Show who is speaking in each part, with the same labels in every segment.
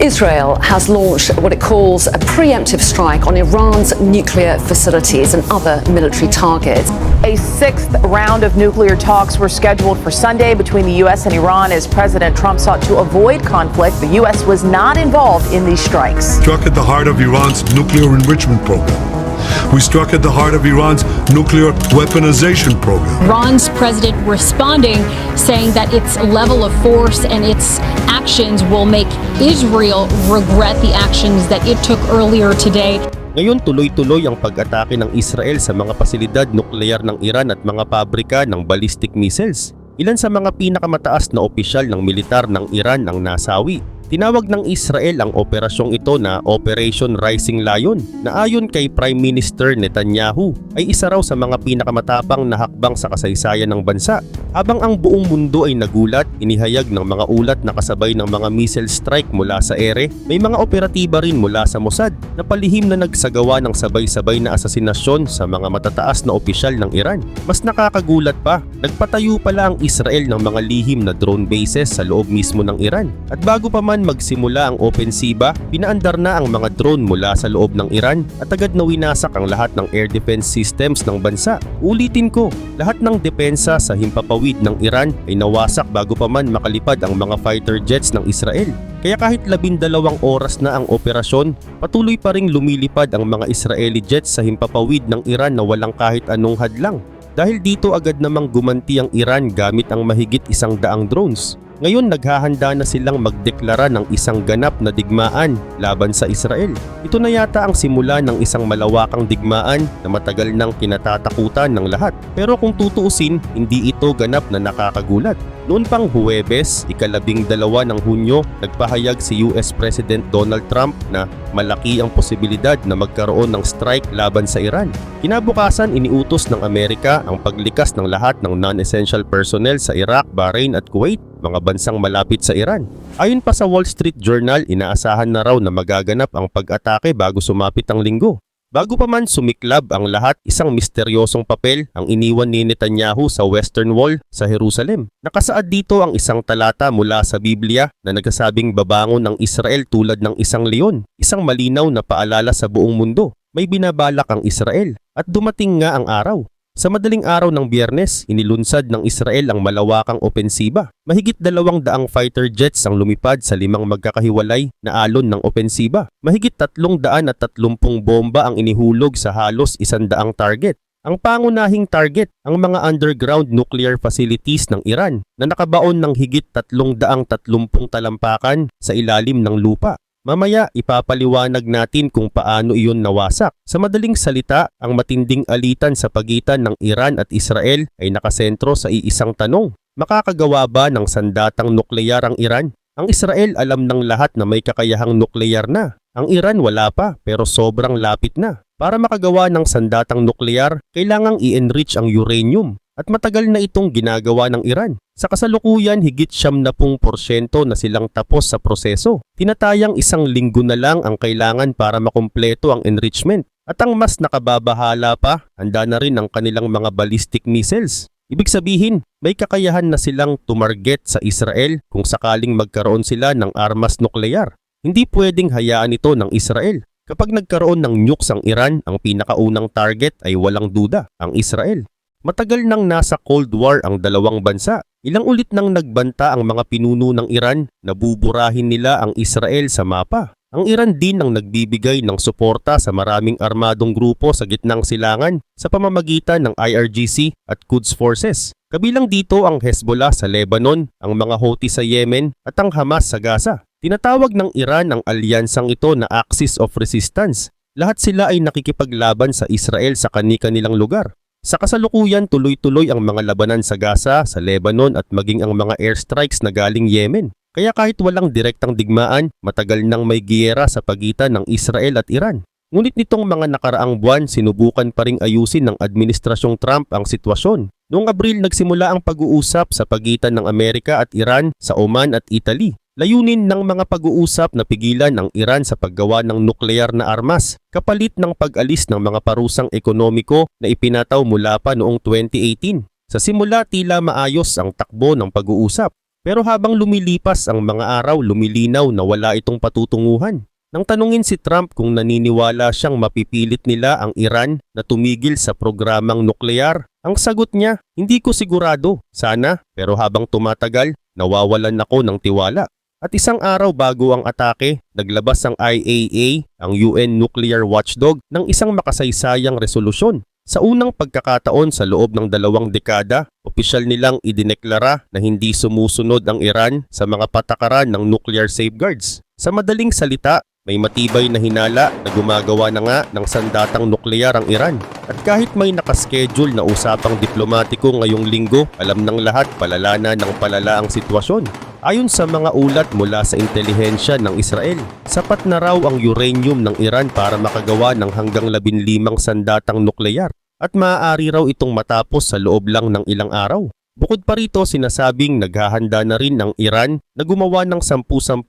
Speaker 1: Israel has launched what it calls a preemptive strike on Iran's nuclear facilities and other military targets.
Speaker 2: A sixth round of nuclear talks were scheduled for Sunday between the U.S. and Iran as President Trump sought to avoid conflict. The U.S. was not involved in these strikes.
Speaker 3: struck at the heart of Iran's nuclear enrichment program. We struck at the heart of Iran's nuclear weaponization program.
Speaker 4: Iran's president responding, saying that its level of force and its actions will make Israel regret the actions that it took earlier today.
Speaker 5: Ngayon tuloy-tuloy ang pag-atake ng Israel sa mga pasilidad nuklear ng Iran at mga pabrika ng ballistic missiles. Ilan sa mga pinakamataas na opisyal ng militar ng Iran ang nasawi. Tinawag ng Israel ang operasyong ito na Operation Rising Lion na ayon kay Prime Minister Netanyahu ay isa raw sa mga pinakamatapang na hakbang sa kasaysayan ng bansa. Habang ang buong mundo ay nagulat, inihayag ng mga ulat na kasabay ng mga missile strike mula sa ere, may mga operatiba rin mula sa Mossad na palihim na nagsagawa ng sabay-sabay na asasinasyon sa mga matataas na opisyal ng Iran. Mas nakakagulat pa, nagpatayo pala ang Israel ng mga lihim na drone bases sa loob mismo ng Iran. At bago pa man magsimula ang opensiba, pinaandar na ang mga drone mula sa loob ng Iran at agad na winasak ang lahat ng air defense systems ng bansa. Ulitin ko, lahat ng depensa sa himpapawid ng Iran ay nawasak bago pa man makalipad ang mga fighter jets ng Israel. Kaya kahit labindalawang oras na ang operasyon, patuloy pa ring lumilipad ang mga Israeli jets sa himpapawid ng Iran na walang kahit anong hadlang. Dahil dito agad namang gumanti ang Iran gamit ang mahigit isang daang drones. Ngayon naghahanda na silang magdeklara ng isang ganap na digmaan laban sa Israel. Ito na yata ang simula ng isang malawakang digmaan na matagal nang kinatatakutan ng lahat. Pero kung tutuusin, hindi ito ganap na nakakagulat. Noon pang Huwebes, ikalabing dalawa ng Hunyo, nagpahayag si US President Donald Trump na malaki ang posibilidad na magkaroon ng strike laban sa Iran. Kinabukasan, iniutos ng Amerika ang paglikas ng lahat ng non-essential personnel sa Iraq, Bahrain at Kuwait, mga bansang malapit sa Iran. Ayon pa sa Wall Street Journal, inaasahan na raw na magaganap ang pag-atake bago sumapit ang linggo. Bago pa man sumiklab ang lahat, isang misteryosong papel ang iniwan ni Netanyahu sa Western Wall sa Jerusalem. Nakasaad dito ang isang talata mula sa Biblia na nagsasabing babangon ng Israel tulad ng isang leon, isang malinaw na paalala sa buong mundo. May binabalak ang Israel at dumating nga ang araw. Sa madaling araw ng biyernes, inilunsad ng Israel ang malawakang opensiba. Mahigit dalawang daang fighter jets ang lumipad sa limang magkakahiwalay na alon ng opensiba. Mahigit tatlong daan at tatlumpung bomba ang inihulog sa halos isandaang target. Ang pangunahing target, ang mga underground nuclear facilities ng Iran na nakabaon ng higit tatlong daang tatlumpung talampakan sa ilalim ng lupa. Mamaya ipapaliwanag natin kung paano iyon nawasak. Sa madaling salita, ang matinding alitan sa pagitan ng Iran at Israel ay nakasentro sa iisang tanong. Makakagawa ba ng sandatang nukleyar ang Iran? Ang Israel alam ng lahat na may kakayahang nukleyar na. Ang Iran wala pa pero sobrang lapit na. Para makagawa ng sandatang nukleyar, kailangang i-enrich ang uranium at matagal na itong ginagawa ng Iran. Sa kasalukuyan, higit siyam na pung porsyento na silang tapos sa proseso. Tinatayang isang linggo na lang ang kailangan para makumpleto ang enrichment. At ang mas nakababahala pa, handa na rin ang kanilang mga ballistic missiles. Ibig sabihin, may kakayahan na silang tumarget sa Israel kung sakaling magkaroon sila ng armas nukleyar. Hindi pwedeng hayaan ito ng Israel. Kapag nagkaroon ng nukes ang Iran, ang pinakaunang target ay walang duda, ang Israel. Matagal nang nasa Cold War ang dalawang bansa. Ilang ulit nang nagbanta ang mga pinuno ng Iran na buburahin nila ang Israel sa mapa. Ang Iran din ang nagbibigay ng suporta sa maraming armadong grupo sa gitnang silangan sa pamamagitan ng IRGC at Quds Forces. Kabilang dito ang Hezbollah sa Lebanon, ang mga Houthi sa Yemen at ang Hamas sa Gaza. Tinatawag ng Iran ang alyansang ito na Axis of Resistance. Lahat sila ay nakikipaglaban sa Israel sa kani-kanilang lugar. Sa kasalukuyan, tuloy-tuloy ang mga labanan sa Gaza, sa Lebanon at maging ang mga airstrikes na galing Yemen. Kaya kahit walang direktang digmaan, matagal nang may giyera sa pagitan ng Israel at Iran. Ngunit nitong mga nakaraang buwan, sinubukan pa ring ayusin ng Administrasyong Trump ang sitwasyon. Noong Abril nagsimula ang pag-uusap sa pagitan ng Amerika at Iran sa Oman at Italy. Layunin ng mga pag-uusap na pigilan ang Iran sa paggawa ng nuklear na armas kapalit ng pag-alis ng mga parusang ekonomiko na ipinataw mula pa noong 2018. Sa simula tila maayos ang takbo ng pag-uusap. Pero habang lumilipas ang mga araw, lumilinaw na wala itong patutunguhan. Nang tanungin si Trump kung naniniwala siyang mapipilit nila ang Iran na tumigil sa programang nuklear, ang sagot niya, hindi ko sigurado. Sana, pero habang tumatagal, nawawalan ako ng tiwala. At isang araw bago ang atake, naglabas ang IAEA, ang UN Nuclear Watchdog, ng isang makasaysayang resolusyon. Sa unang pagkakataon sa loob ng dalawang dekada, opisyal nilang idineklara na hindi sumusunod ang Iran sa mga patakaran ng nuclear safeguards. Sa madaling salita, may matibay na hinala na gumagawa na nga ng sandatang nuklear ang Iran. At kahit may nakaschedule na usapang diplomatiko ngayong linggo, alam ng lahat palala na ng palala ang sitwasyon. Ayon sa mga ulat mula sa intelihensya ng Israel, sapat na raw ang uranium ng Iran para makagawa ng hanggang 15 sandatang nukleyar at maaari raw itong matapos sa loob lang ng ilang araw. Bukod pa rito, sinasabing naghahanda na rin ang Iran na gumawa ng 10-10,000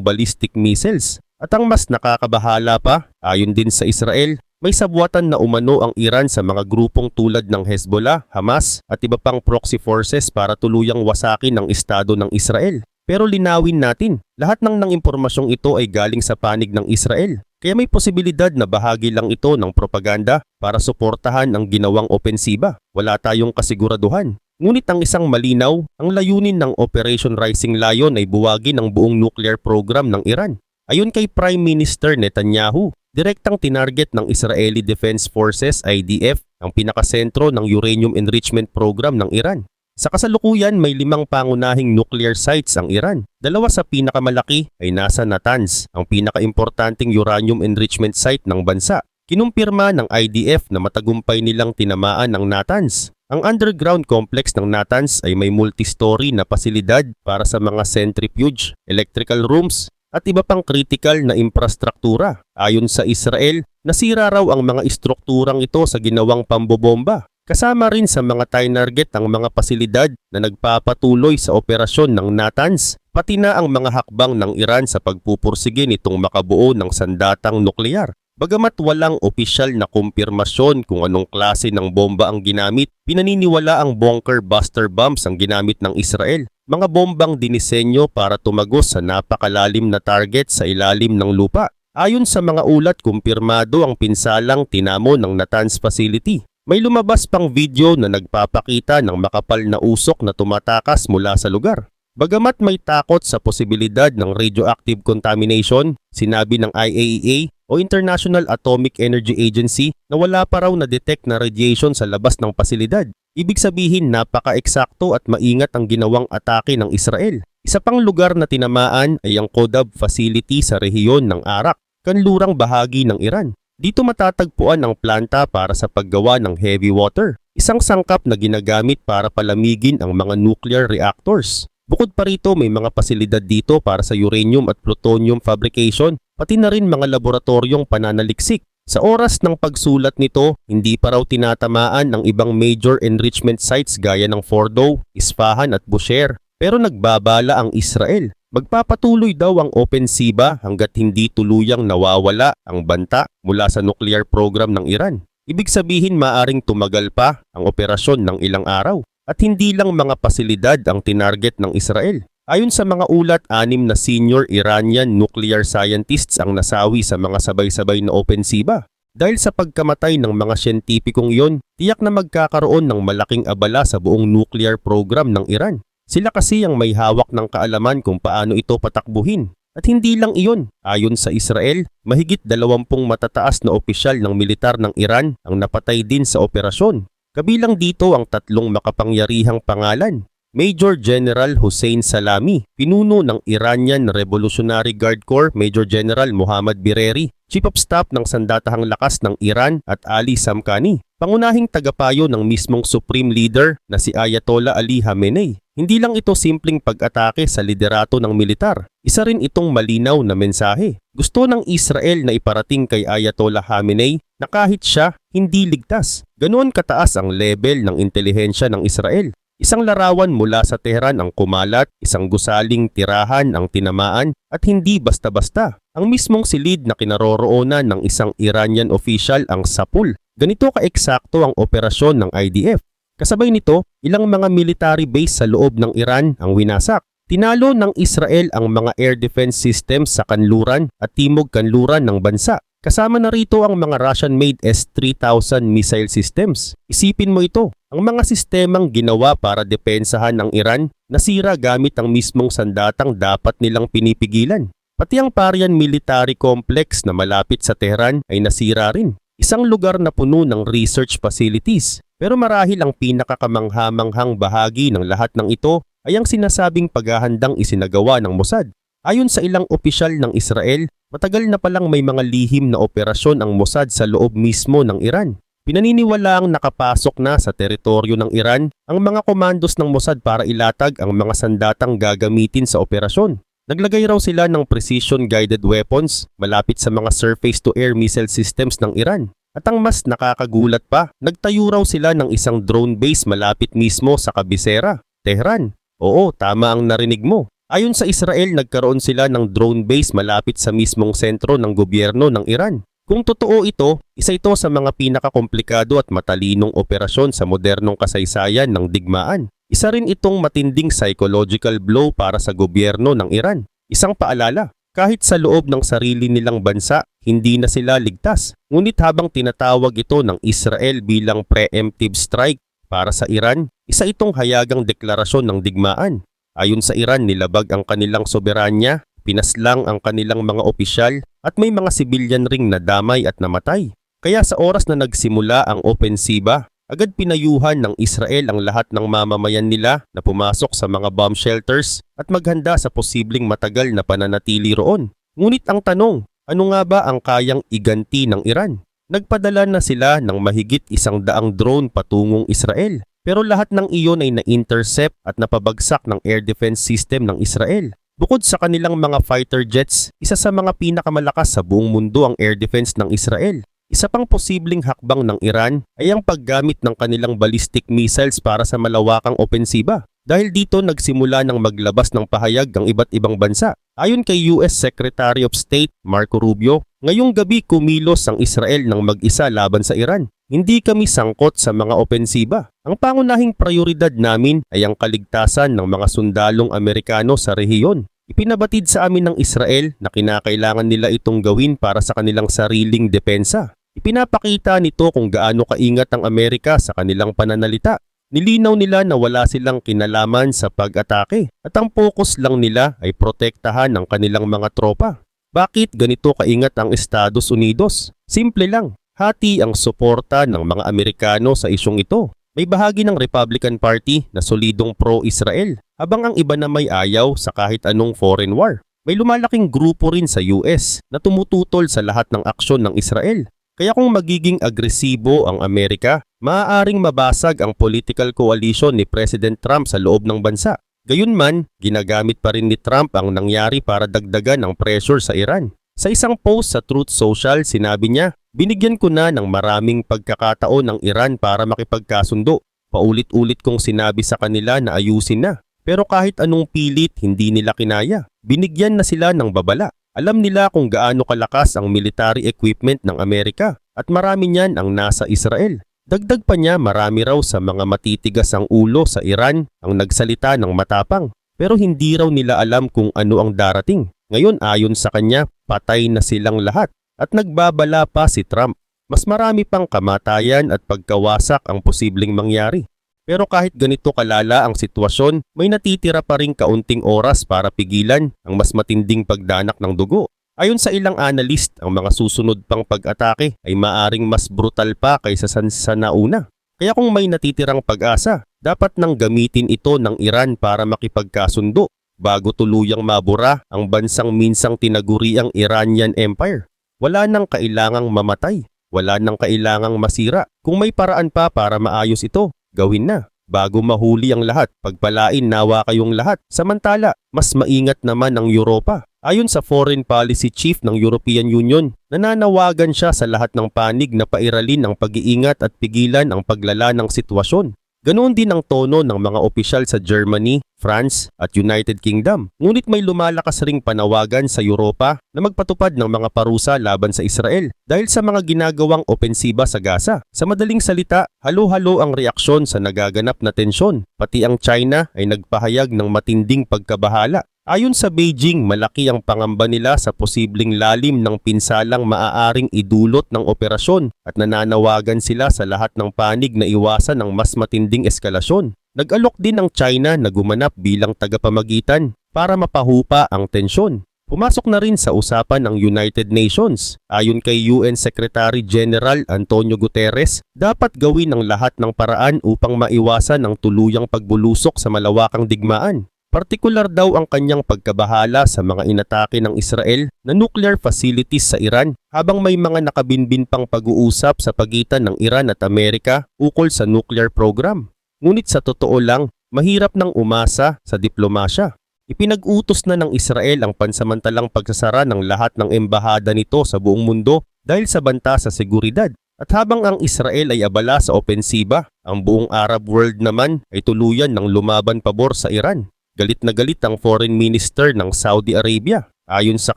Speaker 5: ballistic missiles. At ang mas nakakabahala pa, ayon din sa Israel, may sabwatan na umano ang Iran sa mga grupong tulad ng Hezbollah, Hamas at iba pang proxy forces para tuluyang wasakin ang estado ng Israel. Pero linawin natin, lahat ng ng impormasyong ito ay galing sa panig ng Israel. Kaya may posibilidad na bahagi lang ito ng propaganda para suportahan ang ginawang opensiba. Wala tayong kasiguraduhan. Ngunit ang isang malinaw, ang layunin ng Operation Rising Lion ay buwagin ang buong nuclear program ng Iran. Ayon kay Prime Minister Netanyahu, direktang tinarget ng Israeli Defense Forces IDF ang pinakasentro ng uranium enrichment program ng Iran. Sa kasalukuyan, may limang pangunahing nuclear sites ang Iran. Dalawa sa pinakamalaki ay nasa Natanz, ang pinakaimportanteng uranium enrichment site ng bansa. Kinumpirma ng IDF na matagumpay nilang tinamaan ang Natanz. Ang underground complex ng Natanz ay may multi-story na pasilidad para sa mga centrifuge, electrical rooms, at iba pang critical na infrastruktura. Ayon sa Israel, nasira raw ang mga istrukturang ito sa ginawang pambobomba. Kasama rin sa mga tinarget ang mga pasilidad na nagpapatuloy sa operasyon ng Natanz, pati na ang mga hakbang ng Iran sa pagpupursige nitong makabuo ng sandatang nuklear. Bagamat walang opisyal na kumpirmasyon kung anong klase ng bomba ang ginamit, pinaniniwala ang bunker buster bombs ang ginamit ng Israel. Mga bombang dinisenyo para tumagos sa napakalalim na target sa ilalim ng lupa. Ayon sa mga ulat, kumpirmado ang pinsalang tinamo ng Natanz facility. May lumabas pang video na nagpapakita ng makapal na usok na tumatakas mula sa lugar. Bagamat may takot sa posibilidad ng radioactive contamination, sinabi ng IAEA o International Atomic Energy Agency na wala pa raw na-detect na radiation sa labas ng pasilidad. Ibig sabihin napaka-eksakto at maingat ang ginawang atake ng Israel. Isa pang lugar na tinamaan ay ang Kodab facility sa rehiyon ng Arak, kanlurang bahagi ng Iran. Dito matatagpuan ang planta para sa paggawa ng heavy water, isang sangkap na ginagamit para palamigin ang mga nuclear reactors. Bukod pa rito may mga pasilidad dito para sa uranium at plutonium fabrication, pati na rin mga laboratoryong pananaliksik. Sa oras ng pagsulat nito, hindi pa raw tinatamaan ang ibang major enrichment sites gaya ng Fordow, Isfahan at Bushehr. Pero nagbabala ang Israel. Magpapatuloy daw ang opensiba hanggat hindi tuluyang nawawala ang banta mula sa nuclear program ng Iran. Ibig sabihin maaring tumagal pa ang operasyon ng ilang araw. At hindi lang mga pasilidad ang tinarget ng Israel. Ayon sa mga ulat, anim na senior Iranian nuclear scientists ang nasawi sa mga sabay-sabay na opensiba. Dahil sa pagkamatay ng mga siyentipikong iyon, tiyak na magkakaroon ng malaking abala sa buong nuclear program ng Iran. Sila kasi ang may hawak ng kaalaman kung paano ito patakbuhin. At hindi lang iyon, ayon sa Israel, mahigit 20 matataas na opisyal ng militar ng Iran ang napatay din sa operasyon. Kabilang dito ang tatlong makapangyarihang pangalan. Major General Hussein Salami, pinuno ng Iranian Revolutionary Guard Corps Major General Muhammad Bireri, Chief of Staff ng Sandatahang Lakas ng Iran at Ali Samkani, pangunahing tagapayo ng mismong Supreme Leader na si Ayatollah Ali Khamenei. Hindi lang ito simpleng pag-atake sa liderato ng militar, isa rin itong malinaw na mensahe. Gusto ng Israel na iparating kay Ayatollah Khamenei na kahit siya hindi ligtas. Ganoon kataas ang level ng intelihensya ng Israel. Isang larawan mula sa Tehran ang kumalat, isang gusaling tirahan ang tinamaan at hindi basta-basta. Ang mismong silid na kinaroroonan ng isang Iranian official ang sapul. Ganito kaeksakto ang operasyon ng IDF. Kasabay nito, ilang mga military base sa loob ng Iran ang winasak. Tinalo ng Israel ang mga air defense systems sa kanluran at timog kanluran ng bansa. Kasama na rito ang mga Russian-made S-3000 missile systems. Isipin mo ito, ang mga sistemang ginawa para depensahan ng Iran nasira gamit ang mismong sandatang dapat nilang pinipigilan. Pati ang Parian Military Complex na malapit sa Tehran ay nasira rin. Isang lugar na puno ng research facilities. Pero marahil ang pinakakamanghamanghang bahagi ng lahat ng ito ay ang sinasabing paghahandang isinagawa ng Mossad. Ayon sa ilang opisyal ng Israel, matagal na palang may mga lihim na operasyon ang Mossad sa loob mismo ng Iran. Pinaniniwalaang nakapasok na sa teritoryo ng Iran ang mga komandos ng Mossad para ilatag ang mga sandatang gagamitin sa operasyon. Naglagay raw sila ng precision-guided weapons malapit sa mga surface-to-air missile systems ng Iran. At ang mas nakakagulat pa, nagtayo raw sila ng isang drone base malapit mismo sa kabisera, Tehran. Oo, tama ang narinig mo. Ayon sa Israel, nagkaroon sila ng drone base malapit sa mismong sentro ng gobyerno ng Iran. Kung totoo ito, isa ito sa mga pinakakomplikado at matalinong operasyon sa modernong kasaysayan ng digmaan. Isa rin itong matinding psychological blow para sa gobyerno ng Iran. Isang paalala, kahit sa loob ng sarili nilang bansa, hindi na sila ligtas. Ngunit habang tinatawag ito ng Israel bilang preemptive strike para sa Iran, isa itong hayagang deklarasyon ng digmaan. Ayon sa Iran, nilabag ang kanilang soberanya, pinaslang ang kanilang mga opisyal at may mga sibilyan ring nadamay at namatay. Kaya sa oras na nagsimula ang opensiba, agad pinayuhan ng Israel ang lahat ng mamamayan nila na pumasok sa mga bomb shelters at maghanda sa posibleng matagal na pananatili roon. Ngunit ang tanong, ano nga ba ang kayang iganti ng Iran? Nagpadala na sila ng mahigit isang daang drone patungong Israel. Pero lahat ng iyon ay na-intercept at napabagsak ng air defense system ng Israel. Bukod sa kanilang mga fighter jets, isa sa mga pinakamalakas sa buong mundo ang air defense ng Israel. Isa pang posibleng hakbang ng Iran ay ang paggamit ng kanilang ballistic missiles para sa malawakang opensiba. Dahil dito nagsimula ng maglabas ng pahayag ang iba't ibang bansa. Ayon kay US Secretary of State Marco Rubio, ngayong gabi kumilos ang Israel ng mag-isa laban sa Iran. Hindi kami sangkot sa mga opensiba. Ang pangunahing prioridad namin ay ang kaligtasan ng mga sundalong Amerikano sa rehiyon. Ipinabatid sa amin ng Israel na kinakailangan nila itong gawin para sa kanilang sariling depensa. Ipinapakita nito kung gaano kaingat ang Amerika sa kanilang pananalita. Nilinaw nila na wala silang kinalaman sa pag-atake at ang focus lang nila ay protektahan ang kanilang mga tropa. Bakit ganito kaingat ang Estados Unidos? Simple lang, hati ang suporta ng mga Amerikano sa isyong ito. May bahagi ng Republican Party na solidong pro-Israel habang ang iba na may ayaw sa kahit anong foreign war. May lumalaking grupo rin sa US na tumututol sa lahat ng aksyon ng Israel. Kaya kung magiging agresibo ang Amerika, maaaring mabasag ang political coalition ni President Trump sa loob ng bansa. Gayunman, ginagamit pa rin ni Trump ang nangyari para dagdagan ang pressure sa Iran. Sa isang post sa Truth Social, sinabi niya, Binigyan ko na ng maraming pagkakataon ng Iran para makipagkasundo. Paulit-ulit kong sinabi sa kanila na ayusin na. Pero kahit anong pilit, hindi nila kinaya. Binigyan na sila ng babala. Alam nila kung gaano kalakas ang military equipment ng Amerika at marami niyan ang nasa Israel. Dagdag pa niya marami raw sa mga matitigas ang ulo sa Iran ang nagsalita ng matapang pero hindi raw nila alam kung ano ang darating. Ngayon ayon sa kanya, patay na silang lahat at nagbabala pa si Trump. Mas marami pang kamatayan at pagkawasak ang posibleng mangyari. Pero kahit ganito kalala ang sitwasyon, may natitira pa rin kaunting oras para pigilan ang mas matinding pagdanak ng dugo. Ayon sa ilang analyst, ang mga susunod pang pag-atake ay maaring mas brutal pa kaysa sa, sa nauna. Kaya kung may natitirang pag-asa, dapat nang gamitin ito ng Iran para makipagkasundo bago tuluyang mabura ang bansang minsang tinaguri ang Iranian Empire. Wala nang kailangang mamatay, wala nang kailangang masira. Kung may paraan pa para maayos ito, gawin na. Bago mahuli ang lahat, pagpalain nawa kayong lahat. Samantala, mas maingat naman ang Europa. Ayon sa Foreign Policy Chief ng European Union, nananawagan siya sa lahat ng panig na pairalin ang pag-iingat at pigilan ang paglala ng sitwasyon. Ganoon din ang tono ng mga opisyal sa Germany, France at United Kingdom. Ngunit may lumalakas ring panawagan sa Europa na magpatupad ng mga parusa laban sa Israel dahil sa mga ginagawang opensiba sa Gaza. Sa madaling salita, halo-halo ang reaksyon sa nagaganap na tensyon. Pati ang China ay nagpahayag ng matinding pagkabahala. Ayon sa Beijing, malaki ang pangamba nila sa posibleng lalim ng pinsalang maaaring idulot ng operasyon at nananawagan sila sa lahat ng panig na iwasan ang mas matinding eskalasyon. Nag-alok din ang China na gumanap bilang tagapamagitan para mapahupa ang tensyon. Pumasok na rin sa usapan ng United Nations. Ayon kay UN Secretary General Antonio Guterres, dapat gawin ang lahat ng paraan upang maiwasan ang tuluyang pagbulusok sa malawakang digmaan. Partikular daw ang kanyang pagkabahala sa mga inatake ng Israel na nuclear facilities sa Iran habang may mga nakabinbin pang pag-uusap sa pagitan ng Iran at Amerika ukol sa nuclear program. Ngunit sa totoo lang, mahirap nang umasa sa diplomasya. Ipinag-utos na ng Israel ang pansamantalang pagsasara ng lahat ng embahada nito sa buong mundo dahil sa banta sa seguridad. At habang ang Israel ay abala sa opensiba, ang buong Arab world naman ay tuluyan ng lumaban pabor sa Iran. Galit na galit ang foreign minister ng Saudi Arabia. Ayon sa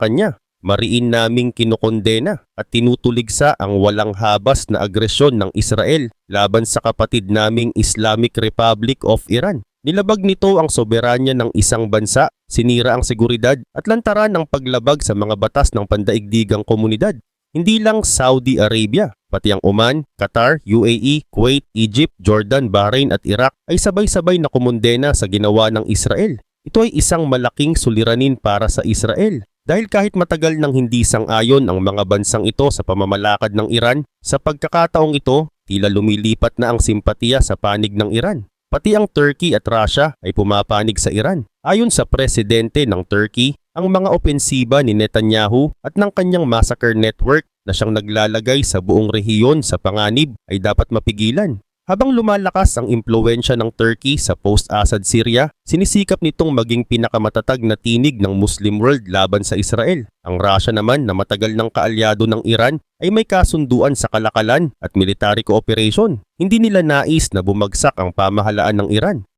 Speaker 5: kanya, mariin naming kinukondena at tinutuligsa ang walang habas na agresyon ng Israel laban sa kapatid naming Islamic Republic of Iran. Nilabag nito ang soberanya ng isang bansa, sinira ang seguridad at lantaran ang paglabag sa mga batas ng pandaigdigang komunidad. Hindi lang Saudi Arabia, pati ang Oman, Qatar, UAE, Kuwait, Egypt, Jordan, Bahrain at Iraq ay sabay-sabay na kumondena sa ginawa ng Israel. Ito ay isang malaking suliranin para sa Israel dahil kahit matagal nang hindi sang-ayon ang mga bansang ito sa pamamalakad ng Iran, sa pagkakataong ito, tila lumilipat na ang simpatiya sa panig ng Iran. Pati ang Turkey at Russia ay pumapanig sa Iran. Ayon sa presidente ng Turkey, ang mga opensiba ni Netanyahu at ng kanyang massacre network na siyang naglalagay sa buong rehiyon sa panganib ay dapat mapigilan. Habang lumalakas ang impluensya ng Turkey sa post-Assad Syria, sinisikap nitong maging pinakamatatag na tinig ng Muslim world laban sa Israel. Ang Russia naman na matagal ng kaalyado ng Iran ay may kasunduan sa kalakalan at military cooperation. Hindi nila nais na bumagsak ang pamahalaan ng Iran.